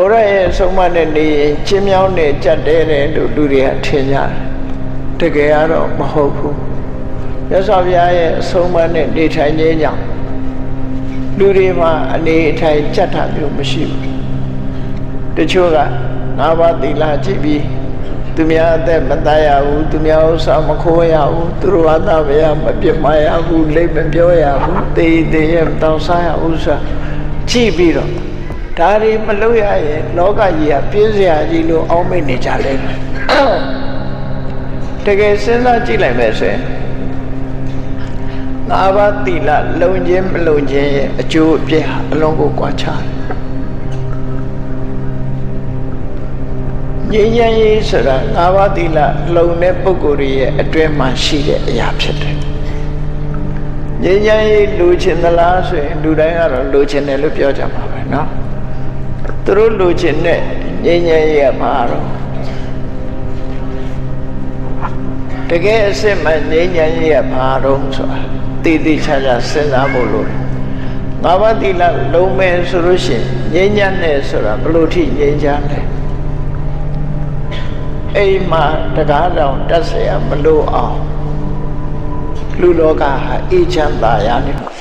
ဘုရားရဲ့အဆုံးအမနဲ့နေရင်ချင်းမြောင်းနေကြက်တဲတယ်လို့လူတွေကထင်ကြတယ်တကယ်ကတော့မဟုတ်ဘူးမြတ်စွာဘုရားရဲ့အဆုံးအမနဲ့နေထိုင်ခြင်းကြောင့်လူတွေမှာအနေအထိုင်ကြက်တာမျိုးမရှိဘူးတချို့ကငါးပါးသီလကြည့်ပြီးသူများအသက်မတတ်ရဘူးသူများဥစ္စာမခိုးရဘူးသူတို့ဘာသာမရမပြစ်မရဘူးလိမ့်မပြောရဘူးတေးတေးရမတောင်းစားရဘူးဆိုတာကြည့်ပြီးတော့ ဒါတွေမလုပ်ရရင်လောကကြီးကပြင်းစရာကြီးလို့အောင်းမိတ်နေကြလိမ့်မယ်တကယ်စဉ်းစားကြည့်လိုက်မယ်ဆိုရင်ငါးပါးသီလလုံခြင်းမလုံခြင်းရဲ့အကျိုးအပြည့်ဟာအလုံးကိုကွာခြားတယ်ငြိမ်းချမ်းရေးဆိုတာငါးပါးသီလလုံတဲ့ပုဂ္ဂိုလ်ရဲ့အတွင်းမှာရှိတဲ့အရာဖြစ်တယ်ငြိမ်းချမ်းရေးလူချင်သလားဆိုရင်လူတိုင်းကတော့လူချင်တယ်လို့ပြောကြမှာပဲเนาะ သူတို့လူချင်တဲ့ငြိမ်းချမ်းရေးကဘာတော့တကယ်အစစ်မှန်ငြိမ်းချမ်းရေးကဘာတော့ဆိုတာတည်တည်ချာချာစဉ်းစားဖို့လိုတယ်ငါးပါးသီလလုံးမယ်ဆိုလို့ရှိရင်ငြိမ်းချမ်းတယ်ဆိုတာဘယ်လိုထိငြိမ်းချမ်းလဲအိမ်မှာတကားတောင်တက်เสียမလို့အောင်လူလောကဟာအေးချမ်းသာရနေမှာ